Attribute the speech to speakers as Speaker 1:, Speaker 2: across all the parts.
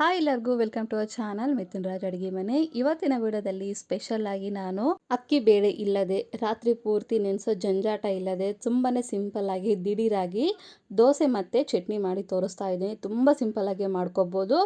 Speaker 1: Hi ಎಲ್ಲರಿಗೂ welcome to our channel Mithun Raj ಅಡುಗೆ ಮನೆ. ಇವತ್ತಿನ ವಿಡಿಯೋದಲ್ಲಿ ಸ್ಪೆಷಲ್ ಆಗಿ ನಾನು ಅಕ್ಕಿ ಬೇಳೆ ಇಲ್ಲದೆ, ರಾತ್ರಿ ಪೂರ್ತಿ ನೆನೆಸೋ ಜಂಜಾಟ ಇಲ್ಲದೆ ತುಂಬಾ ಸಿಂಪಲ್ ಆಗಿ, ದಿಢೀರಾಗಿ ದೋಸೆ ಮತ್ತು ಚಟ್ನಿ ಮಾಡಿ ತೋರಿಸ್ತಾ ಇದ್ದೀನಿ. ತುಂಬ ಸಿಂಪಲ್ ಆಗಿ ಮಾಡ್ಕೋಬೋದು.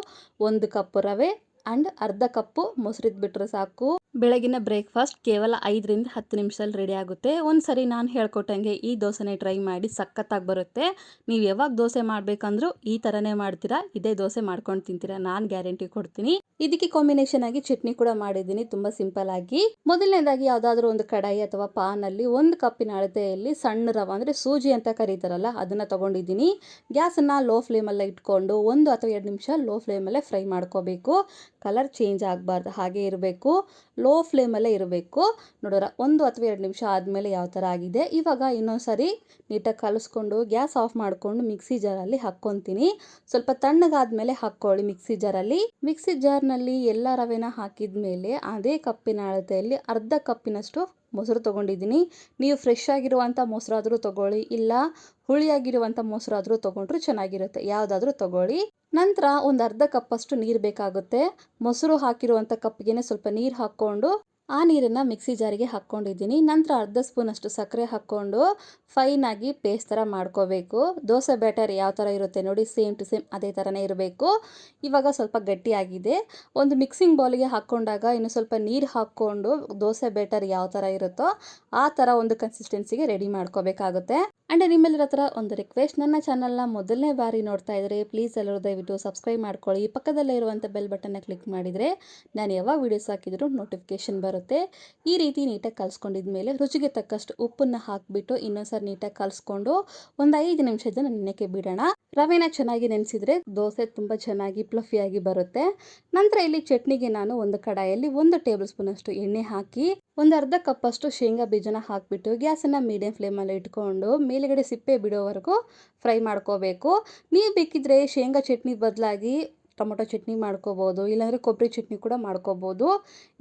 Speaker 1: ಒಂದು ಕಪ್ ರವೆ ಆ್ಯಂಡ್ ಅರ್ಧ ಕಪ್ಪು ಮೊಸರಿದ್ ಬಿಟ್ರೆ ಸಾಕು. ಬೆಳಗಿನ ಬ್ರೇಕ್ಫಾಸ್ಟ್ ಕೇವಲ ಐದರಿಂದ ಹತ್ತು ನಿಮಿಷದಲ್ಲಿ ರೆಡಿ ಆಗುತ್ತೆ. ಒಂದು ಸರಿ ನಾನು ಹೇಳ್ಕೊಟ್ಟಂಗೆ ಈ ದೋಸೆನೇ ಟ್ರೈ ಮಾಡಿ ಸಖತ್ತಾಗಿ ಬರುತ್ತೆ. ನೀವು ಯಾವಾಗ ದೋಸೆ ಮಾಡಬೇಕಂದ್ರೂ ಈ ಥರನೇ ಮಾಡ್ತೀರಾ, ಇದೇ ದೋಸೆ ಮಾಡ್ಕೊಂಡು ತಿಂತೀರಾ ನಾನು ಗ್ಯಾರಂಟಿ ಕೊಡ್ತೀನಿ. ಇದಕ್ಕೆ ಕಾಂಬಿನೇಷನ್ ಆಗಿ ಚಟ್ನಿ ಕೂಡ ಮಾಡಿದ್ದೀನಿ, ತುಂಬ ಸಿಂಪಲ್ ಆಗಿ. ಮೊದಲನೇದಾಗಿ ಯಾವುದಾದ್ರೂ ಒಂದು ಕಡಾಯಿ ಅಥವಾ ಪಾನಲ್ಲಿ ಒಂದು ಕಪ್ಪಿನ ಅಳತೆಯಲ್ಲಿ ಸಣ್ಣ ರವ ಅಂದರೆ ಸೂಜಿ ಅಂತ ಕರೀತಾರಲ್ಲ, ಅದನ್ನು ತಗೊಂಡಿದ್ದೀನಿ. ಗ್ಯಾಸನ್ನು ಲೋ ಫ್ಲೇಮಲ್ಲೇ ಇಟ್ಕೊಂಡು ಒಂದು ಅಥವಾ ಎರಡು ನಿಮಿಷ ಲೋ ಫ್ಲೇಮಲ್ಲೇ ಫ್ರೈ ಮಾಡ್ಕೋಬೇಕು. ಕಲರ್ ಚೇಂಜ್ ಆಗಬಾರ್ದು, ಹಾಗೆ ಇರಬೇಕು. ಲೋ ಫ್ಲೇಮಲ್ಲೇ ಇರಬೇಕು. ನೋಡೋರ, ಒಂದು ಅಥವಾ ಎರಡು ನಿಮಿಷ ಆದಮೇಲೆ ಯಾವ ಥರ ಆಗಿದೆ. ಇವಾಗ ಇನ್ನೊಂದು ಸರಿ ನೀಟಾಗಿ ಕಲಸ್ಕೊಂಡು ಗ್ಯಾಸ್ ಆಫ್ ಮಾಡಿಕೊಂಡು ಮಿಕ್ಸಿ ಜಾರಲ್ಲಿ ಹಾಕ್ಕೊತೀನಿ. ಸ್ವಲ್ಪ ತಣ್ಣಗಾದ್ಮೇಲೆ ಹಾಕ್ಕೊಳ್ಳಿ ಮಿಕ್ಸಿ ಜಾರಲ್ಲಿ. ಮಿಕ್ಸಿ ಜಾರ್ನಲ್ಲಿ ಎಲ್ಲ ರವೆನ ಹಾಕಿದ ಮೇಲೆ ಅದೇ ಕಪ್ಪಿನ ಅಳತೆಯಲ್ಲಿ ಅರ್ಧ ಕಪ್ಪಿನಷ್ಟು ಮೊಸರು ತೊಗೊಂಡಿದ್ದೀನಿ. ನೀವು ಫ್ರೆಶ್ ಆಗಿರುವಂಥ ಮೊಸರಾದರೂ ತೊಗೊಳ್ಳಿ, ಇಲ್ಲ ಹುಳಿಯಾಗಿರುವಂಥ ಮೊಸರಾದರೂ ತೊಗೊಂಡ್ರು ಚೆನ್ನಾಗಿರುತ್ತೆ. ಯಾವುದಾದ್ರೂ ತೊಗೊಳ್ಳಿ. ನಂತರ ಒಂದು ಅರ್ಧ ಕಪ್ಪಷ್ಟು ನೀರು ಬೇಕಾಗುತ್ತೆ. ಮೊಸರು ಹಾಕಿರುವಂಥ ಕಪ್ಪಿಗೆ ಸ್ವಲ್ಪ ನೀರು ಹಾಕ್ಕೊಂಡು ಆ ನೀರನ್ನು ಮಿಕ್ಸಿ ಜಾರಿಗೆ ಹಾಕ್ಕೊಂಡಿದ್ದೀನಿ. ನಂತರ ಅರ್ಧ ಸ್ಪೂನಷ್ಟು ಸಕ್ಕರೆ ಹಾಕ್ಕೊಂಡು ಫೈನಾಗಿ ಪೇಸ್ಟ್ ಥರ ಮಾಡ್ಕೋಬೇಕು. ದೋಸೆ ಬ್ಯಾಟರ್ ಯಾವ ಥರ ಇರುತ್ತೆ ನೋಡಿ ಸೇಮ್ ಟು ಸೇಮ್ ಅದೇ ಥರನೇ ಇರಬೇಕು. ಇವಾಗ ಸ್ವಲ್ಪ ಗಟ್ಟಿಯಾಗಿದೆ. ಒಂದು ಮಿಕ್ಸಿಂಗ್ ಬೌಲಿಗೆ ಹಾಕ್ಕೊಂಡಾಗ ಇನ್ನು ಸ್ವಲ್ಪ ನೀರು ಹಾಕ್ಕೊಂಡು ದೋಸೆ ಬ್ಯಾಟರ್ ಯಾವ ಥರ ಇರುತ್ತೋ ಆ ಥರ ಒಂದು ಕನ್ಸಿಸ್ಟೆನ್ಸಿಗೆ ರೆಡಿ ಮಾಡ್ಕೋಬೇಕಾಗುತ್ತೆ. ಆ್ಯಂಡ್ ನಿಮ್ಮೆಲ್ಲರ ಹತ್ರ ಒಂದು ರಿಕ್ವೆಸ್ಟ್ ನನ್ನ ಚಾನಲ್ನ ಮೊದಲನೇ ಬಾರಿ ನೋಡ್ತಾ ಇದ್ದರೆ ಪ್ಲೀಸ್ ಎಲ್ಲರೂ ದಯವಿಟ್ಟು ಸಬ್ಸ್ಕ್ರೈಬ್ ಮಾಡ್ಕೊಳ್ಳಿ. ಪಕ್ಕದಲ್ಲೇ ಇರುವಂಥ ಬೆಲ್ ಬಟನ್ನ ಕ್ಲಿಕ್ ಮಾಡಿದರೆ ನಾನು ಯಾವಾಗ ವೀಡಿಯೋಸ್ ಹಾಕಿದರೂ ನೋಟಿಫಿಕೇಷನ್ ಬರುತ್ತೆ. ಈ ರೀತಿ ನೀಟಾಗಿ ಕಲಿಸ್ಕೊಂಡಿದ ಮೇಲೆ ರುಚಿಗೆ ತಕ್ಕಷ್ಟು ಉಪ್ಪನ್ನು ಹಾಕಿಬಿಟ್ಟು ಇನ್ನೊಂದ್ಸರಿ ನೀಟಾಗಿ ಕಲಿಸ್ಕೊಂಡು ಒಂದು ಐದು ನಿಮಿಷದ ನೆನೆಕ್ಕೆ ಬಿಡೋಣ. ರವೆನ ಚೆನ್ನಾಗಿ ನೆನೆಸಿದ್ರೆ ದೋಸೆ ತುಂಬ ಚೆನ್ನಾಗಿ ಪ್ಲಫಿಯಾಗಿ ಬರುತ್ತೆ. ನಂತರ ಇಲ್ಲಿ ಚಟ್ನಿಗೆ ನಾನು ಒಂದು ಕಡಾಯಲ್ಲಿ ಒಂದು ಟೇಬಲ್ ಸ್ಪೂನಷ್ಟು ಎಣ್ಣೆ ಹಾಕಿ, ಒಂದು ಅರ್ಧ ಕಪ್ಪಷ್ಟು ಶೇಂಗಾ ಬೀಜನ ಹಾಕಿಬಿಟ್ಟು ಗ್ಯಾಸನ್ನು ಮೀಡಿಯಂ ಫ್ಲೇಮಲ್ಲಿ ಇಟ್ಕೊಂಡು ಮೇಲುಗಡೆ ಸಿಪ್ಪೆ ಬಿಡೋವರೆಗೂ ಫ್ರೈ ಮಾಡ್ಕೋಬೇಕು. ನೀವು ಬೇಕಿದ್ರೆ ಶೇಂಗಾ ಚಟ್ನಿ ಬದಲಾಗಿ ಟೊಮೊಟೊ ಚಟ್ನಿ ಮಾಡ್ಕೋಬೋದು, ಇಲ್ಲಾಂದ್ರೆ ಕೊಬ್ಬರಿ ಚಟ್ನಿ ಕೂಡ ಮಾಡ್ಕೋಬೋದು.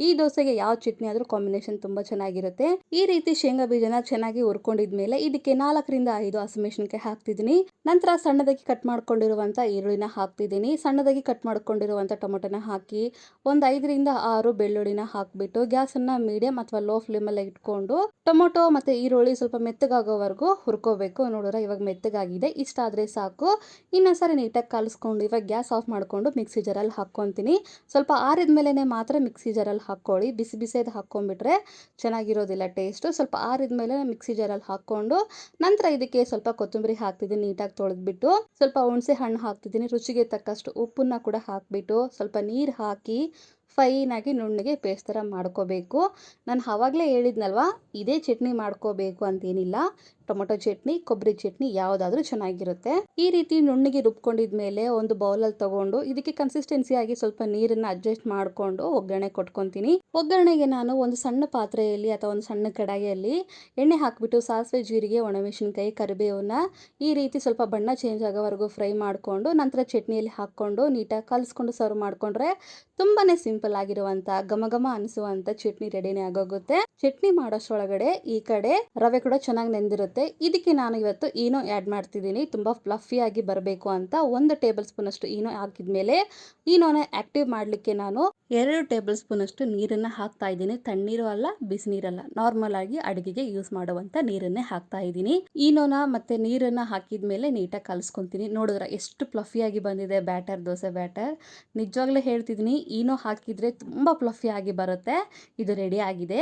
Speaker 1: ಈ ದೋಸೆಗೆ ಯಾವ ಚಟ್ನಿ ಆದರೂ ಕಾಂಬಿನೇಷನ್ ತುಂಬ ಚೆನ್ನಾಗಿರುತ್ತೆ. ಈ ರೀತಿ ಶೇಂಗಾ ಬೀಜನ ಚೆನ್ನಾಗಿ ಹುರ್ಕೊಂಡಿದ್ಮೇಲೆ ಇದಕ್ಕೆ ನಾಲ್ಕರಿಂದ ಐದು ಹಸಿಮೆಣಸಿನ್ಕಾಯಿ ಹಾಕ್ತಿದ್ದೀನಿ. ನಂತರ ಸಣ್ಣದಾಗಿ ಕಟ್ ಮಾಡ್ಕೊಂಡಿರುವಂಥ ಈರುಳ್ಳಿನ ಹಾಕ್ತಿದ್ದೀನಿ. ಸಣ್ಣದಾಗಿ ಕಟ್ ಮಾಡ್ಕೊಂಡಿರುವಂಥ ಟೊಮೊಟೊನ ಹಾಕಿ ಒಂದು ಐದರಿಂದ ಆರು ಬೆಳ್ಳುಳ್ಳಿನ ಹಾಕಿಬಿಟ್ಟು ಗ್ಯಾಸನ್ನು ಮೀಡಿಯಂ ಅಥವಾ ಲೋ ಫ್ಲೇಮಲ್ಲೇ ಇಟ್ಕೊಂಡು ಟೊಮೊಟೊ ಮತ್ತು ಈರುಳ್ಳಿ ಸ್ವಲ್ಪ ಮೆತ್ತಗಾಗೋವರೆಗೂ ಹುರ್ಕೋಬೇಕು. ನೋಡಿದ್ರೆ ಇವಾಗ ಮೆತ್ತಗಾಗಿದೆ. ಇಷ್ಟ ಆದರೆ ಸಾಕು. ಇನ್ನೊಂದ್ಸರಿ ನೀಟಾಗಿ ಕಲಿಸ್ಕೊಂಡು ಇವಾಗ ಗ್ಯಾಸ್ ಆಫ್ ಮಾಡ್ಕೊಂಡು ಮಿಕ್ಸಿ ಜಾರಲ್ಲಿ ಹಾಕ್ಕೊತೀನಿ. ಸ್ವಲ್ಪ ಆರಿದ ಮೇಲೆ ಮಾತ್ರ ಮಿಕ್ಸಿ ಜಾರಲ್ಲಿ ಹಾಕ್ಕೊಳ್ಳಿ. ಬಿಸಿ ಬಿಸಿದು ಹಾಕ್ಕೊಂಡ್ಬಿಟ್ರೆ ಚೆನ್ನಾಗಿರೋದಿಲ್ಲ ಟೇಸ್ಟು. ಸ್ವಲ್ಪ ಆರಿದ ಮೇಲೆ ಮಿಕ್ಸಿ ಜಾರಲ್ಲಿ ಹಾಕ್ಕೊಂಡು ನಂತರ ಇದಕ್ಕೆ ಸ್ವಲ್ಪ ಕೊತ್ತಂಬರಿ ಹಾಕ್ತಿದ್ದೀನಿ, ನೀಟಾಗಿ ತೊಳೆದ್ಬಿಟ್ಟು. ಸ್ವಲ್ಪ ಹುಣಸೆ ಹಣ್ಣು ಹಾಕ್ತಿದ್ದೀನಿ. ರುಚಿಗೆ ತಕ್ಕಷ್ಟು ಉಪ್ಪನ್ನ ಕೂಡ ಹಾಕಿಬಿಟ್ಟು ಸ್ವಲ್ಪ ನೀರು ಹಾಕಿ ಫೈನಾಗಿ ನುಣ್ಣಗೆ ಪೇಸ್ಟ್ ಥರ ಮಾಡ್ಕೋಬೇಕು. ನಾನು ಆವಾಗಲೇ ಹೇಳಿದ್ನಲ್ವ, ಇದೇ ಚಟ್ನಿ ಮಾಡ್ಕೋಬೇಕು ಅಂತೇನಿಲ್ಲ. ಟೊಮೊಟೊ ಚಟ್ನಿ, ಕೊಬ್ಬರಿ ಚಟ್ನಿ ಯಾವುದಾದ್ರೂ ಚೆನ್ನಾಗಿರುತ್ತೆ. ಈ ರೀತಿ ನುಣ್ಣಗೆ ರುಬ್ಕೊಂಡಿದ್ಮೇಲೆ ಒಂದು ಬೌಲಲ್ಲಿ ತಗೊಂಡು ಇದಕ್ಕೆ ಕನ್ಸಿಸ್ಟೆನ್ಸಿ ಆಗಿ ಸ್ವಲ್ಪ ನೀರನ್ನು ಅಡ್ಜಸ್ಟ್ ಮಾಡಿಕೊಂಡು ಒಗ್ಗರಣೆ ಕೊಟ್ಕೊತೀನಿ. ಒಗ್ಗರಣೆಗೆ ನಾನು ಒಂದು ಸಣ್ಣ ಪಾತ್ರೆಯಲ್ಲಿ ಅಥವಾ ಒಂದು ಸಣ್ಣ ಕಡಾಯಿಯಲ್ಲಿ ಎಣ್ಣೆ ಹಾಕಿಬಿಟ್ಟು ಸಾಸಿವೆ, ಜೀರಿಗೆ, ಒಣಮೆಣಸಿನ್ಕಾಯಿ, ಕರಿಬೇವನ್ನ ಈ ರೀತಿ ಸ್ವಲ್ಪ ಬಣ್ಣ ಚೇಂಜ್ ಆಗೋವರೆಗೂ ಫ್ರೈ ಮಾಡಿಕೊಂಡು ನಂತರ ಚಟ್ನಿಯಲ್ಲಿ ಹಾಕ್ಕೊಂಡು ನೀಟಾಗಿ ಕಲಿಸ್ಕೊಂಡು ಸರ್ವ್ ಮಾಡಿಕೊಂಡ್ರೆ ತುಂಬಾ ಸಿಂಪಲ್ ಆಗಿರುವಂತ, ಘಮ ಘಮ ಅನಿಸುವಂತ ಚಟ್ನಿ ರೆಡಿನೇ ಆಗೋಗುತ್ತೆ. ಚಟ್ನಿ ಮಾಡೋಷ್ಟೊಳಗಡೆ ಈ ಕಡೆ ರವೆ ಕೂಡ ಚೆನ್ನಾಗಿ ನೆಂದಿರುತ್ತೆ. ಇದಕ್ಕೆ ನಾನು ಇವತ್ತು ಏನೋ ಆ್ಯಡ್ ಮಾಡ್ತಿದ್ದೀನಿ. ತುಂಬ ಆಗಿ ಬರಬೇಕು ಅಂತ ಒಂದು ಟೇಬಲ್ ಸ್ಪೂನ್ ಅಷ್ಟು ಏನೋ ಹಾಕಿದ್ಮೇಲೆ ಈನೋನ ಆಕ್ಟಿವ್ ಮಾಡಲಿಕ್ಕೆ ನಾನು ಎರಡು ಟೇಬಲ್ ಸ್ಪೂನ್ ಅಷ್ಟು ನೀರನ್ನು ಹಾಕ್ತಾ ಇದ್ದೀನಿ. ತಣ್ಣೀರು ಅಲ್ಲ, ಬಿಸಿನೀರಲ್ಲ. ನಾರ್ಮಲ್ ಆಗಿ ಅಡುಗೆಗೆ ಯೂಸ್ ಮಾಡುವಂತ ನೀರನ್ನೇ ಹಾಕ್ತಾ ಇದ್ದೀನಿ. ಈನೋನ ಮತ್ತೆ ನೀರನ್ನು ಹಾಕಿದ್ಮೇಲೆ ನೀಟಾಗಿ ಕಲಸ್ಕೊಂತೀನಿ. ನೋಡಿದ್ರೆ ಎಷ್ಟು ಫ್ಲಫಿಯಾಗಿ ಬಂದಿದೆ ಬ್ಯಾಟರ್, ದೋಸೆ ಬ್ಯಾಟರ್. ನಿಜವಾಗ್ಲೂ ಹೇಳ್ತಿದ್ದೀನಿ ಈನೋ ಹಾಕಿದರೆ ತುಂಬ ಆಗಿ ಬರುತ್ತೆ. ಇದು ರೆಡಿ ಆಗಿದೆ.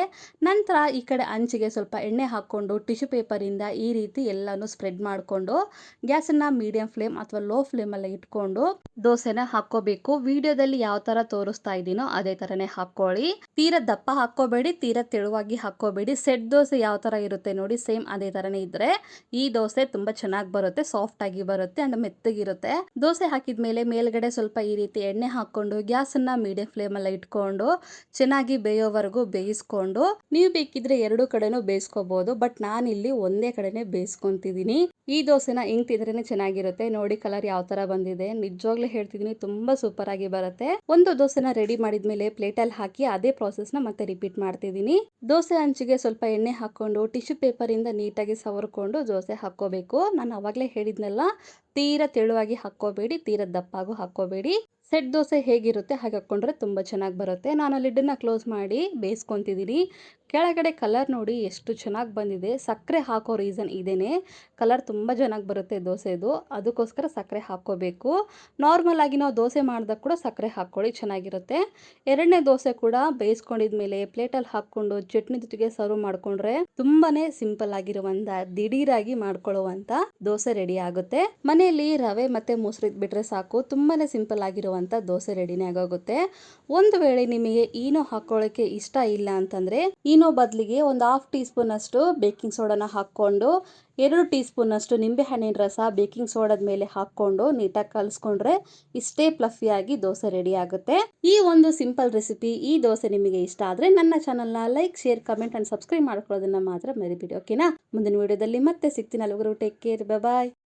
Speaker 1: ನಂತರ ಈ ಕಡೆ ಅಂಚಿಗೆ ಸ್ವಲ್ಪ ಎಣ್ಣೆ ಹಾಕ್ಕೊಂಡು ಟಿಶ್ಯೂ ಪೇಪರಿಂದ ಈ ರೀತಿ ಎಲ್ಲನೂ ಸ್ಪ್ರೆಡ್ ಮಾಡಿಕೊಂಡು ಗ್ಯಾಸನ್ನು ಮೀಡಿಯಂ ಫ್ಲೇಮ್ ಅಥವಾ ಲೋ ಫ್ಲೇಮಲ್ಲಿ ಇಟ್ಕೊಂಡು ದೋಸೆನ ಹಾಕ್ಕೋಬೇಕು. ವಿಡಿಯೋದಲ್ಲಿ ಯಾವ ಥರ ತೋರಿಸ್ತಾ ಇದ್ದೀನೋ ಅದೇ ಥರನೇ ಹಾಕ್ಕೊಳ್ಳಿ. ತೀರಾ ದಪ್ಪ ಹಾಕ್ಕೋಬೇಡಿ, ತೀರ ತೆಳುವಾಗಿ ಹಾಕ್ಕೋಬೇಡಿ. ಸೆಟ್ ದೋಸೆ ಯಾವ ಥರ ಇರುತ್ತೆ ನೋಡಿ, ಸೇಮ್ ಅದೇ ಥರನೇ ಇದ್ದರೆ ಈ ದೋಸೆ ತುಂಬ ಚೆನ್ನಾಗಿ ಬರುತ್ತೆ ಸಾಫ್ಟ್ ಆಗಿ ಬರುತ್ತೆ ಅಂಡ್ ಮೆತ್ತಗಿರುತ್ತೆ. ದೋಸೆ ಹಾಕಿದ ಮೇಲೆ ಮೇಲ್ಗಡೆ ಸ್ವಲ್ಪ ಈ ರೀತಿ ಎಣ್ಣೆ ಹಾಕ್ಕೊಂಡು, ಗ್ಯಾಸನ್ನು ಮೀಡಿಯಂ ಫ್ಲೇಮಲ್ಲಿ ಇಟ್ಕೊಂಡು, ಚೆನ್ನಾಗಿ ಬೇಯೋವರೆಗೂ ಬೇಯಿಸ್ಕೊಂಡು, ನೀವು ಬೇಕಿದ್ರೆ ಎರಡು ಕಡೆನೂ ಬೇಯಿಸ್ಕೋಬೋದು, ಬಟ್ ನಾನಿಲ್ಲಿ ಒಂದೇ ಕಡೆನೇ ಬೇಯಿಸ್ಕೊತಿದ್ದೀನಿ. ಈ ದೋಸೆನ ಹಿಂಗ್ ಚೆನ್ನಾಗಿರುತ್ತೆ. ನೋಡಿ ಕಲರ್ ಯಾವ ತರ ಬಂದಿದೆ. ನಿಜವಾಗ್ಲೂ ಹೇಳ್ತಿದ್ದೀನಿ, ತುಂಬಾ ಸೂಪರ್ ಆಗಿ ಬರುತ್ತೆ. ಒಂದು ದೋಸೆನ ರೆಡಿ ಮಾಡಿದ್ಮೇಲೆ ಪ್ಲೇಟಲ್ಲಿ ಹಾಕಿ, ಅದೇ ನ ಮತ್ತೆ ರಿಪೀಟ್ ಮಾಡ್ತಿದ್ದೀನಿ. ದೋಸೆ ಹಂಚಿಗೆ ಸ್ವಲ್ಪ ಎಣ್ಣೆ ಹಾಕ್ಕೊಂಡು ಟಿಶ್ಯೂ ಪೇಪರಿಂದ ನೀಟಾಗಿ ಸವರ್ಕೊಂಡು ದೋಸೆ ಹಾಕ್ಕೋಬೇಕು. ನಾನು ಅವಾಗಲೇ ಹೇಳಿದ್ನಲ್ಲ, ತೀರ ತೆಳುವಾಗಿ ಹಾಕ್ಕೋಬೇಡಿ, ತೀರ ದಪ್ಪಾಗೂ ಹಾಕೋಬೇಡಿ ಸೆಟ್ ದೋಸೆ ಹೇಗಿರುತ್ತೆ ಹಾಗೆ ಹಾಕ್ಕೊಂಡ್ರೆ ತುಂಬ ಚೆನ್ನಾಗಿ ಬರುತ್ತೆ. ನಾನು ಲಿಡ್ಡನ್ನು ಕ್ಲೋಸ್ ಮಾಡಿ ಬೇಯಿಸ್ಕೊತಿದ್ದೀನಿ ಕೆಳಗಡೆ ಕಲರ್ ನೋಡಿ ಎಷ್ಟು ಚೆನ್ನಾಗಿ ಬಂದಿದೆ. ಸಕ್ಕರೆ ಹಾಕೋ ರೀಸನ್ ಇದೇ ಕಲರ್ ತುಂಬ ಚೆನ್ನಾಗಿ ಬರುತ್ತೆ ದೋಸೆದು. ಅದಕ್ಕೋಸ್ಕರ ಸಕ್ಕರೆ ಹಾಕ್ಕೋಬೇಕು. ನಾರ್ಮಲ್ ಆಗಿ ನಾವು ದೋಸೆ ಮಾಡಿದಾಗ ಕೂಡ ಸಕ್ಕರೆ ಹಾಕ್ಕೊಳ್ಳಿ, ಚೆನ್ನಾಗಿರುತ್ತೆ. ಎರಡನೇ ದೋಸೆ ಕೂಡ ಬೇಯಿಸ್ಕೊಂಡಿದ್ಮೇಲೆ ಪ್ಲೇಟಲ್ಲಿ ಹಾಕ್ಕೊಂಡು ಚಟ್ನಿ ಜೊತೆಗೆ ಸರ್ವ್ ಮಾಡಿಕೊಂಡ್ರೆ ತುಂಬಾ ಸಿಂಪಲ್ ಆಗಿರುವಂಥ ದಿಢೀರಾಗಿ ಮಾಡ್ಕೊಳ್ಳುವಂಥ ದೋಸೆ ರೆಡಿ ಆಗುತ್ತೆ. ಮನೆಯಲ್ಲಿ ರವೆ ಮತ್ತು ಮೊಸರು ಬಿಟ್ಟರೆ ಸಾಕು. ತುಂಬಾನೇ ಸಿಂಪಲ್ ಆಗಿರುವಂಥ ದೋಸೆ ರೆಡಿನೇ ಆಗೋಗುತ್ತೆ. ಒಂದು ವೇಳೆ ನಿಮಗೆ ಈನೋ ಹಾಕ್ಕೊಳ್ಳೋಕ್ಕೆ ಇಷ್ಟ ಇಲ್ಲ ಅಂತಂದರೆ ಈನೋ ಬದಲಿಗೆ ಒಂದು ಹಾಫ್ ಟೀ ಸ್ಪೂನಷ್ಟು ಬೇಕಿಂಗ್ ಸೋಡಾನ ಹಾಕ್ಕೊಂಡು, ಎರಡು ಟೀ ಸ್ಪೂನಷ್ಟು ನಿಂಬೆಹಣ್ಣಿನ ರಸ ಬೇಕಿಂಗ್ ಸೋಡಾದ ಮೇಲೆ ಹಾಕ್ಕೊಂಡು ನೀಟಾಗಿ ಕಲಿಸ್ಕೊಂಡ್ರೆ ಇಷ್ಟೇ ಪ್ಲಫಿಯಾಗಿ ದೋಸೆ ರೆಡಿ ಆಗುತ್ತೆ. ಈ ಒಂದು ಸಿಂಪಲ್ ರೆಸಿಪಿ ಈ ದೋಸೆ ನಿಮಗೆ ಇಷ್ಟ ಆದರೆ ನನ್ನ ಚಾನಲ್ನ like share comment and subscribe ಮಾಡ್ಕೊಳ್ಳೋದನ್ನ ಮಾತ್ರ ಮರಿಬಿಡಿ ಓಕೆನಾ ಮುಂದಿನ ವಿಡಿಯೋದಲ್ಲಿ ಮತ್ತೆ ಸಿಗ್ತೀನಿ. ಅಲ್ಲಿವರೆಗೂ ಟೇಕ್ ಕೇರ್ ಬಾಯ್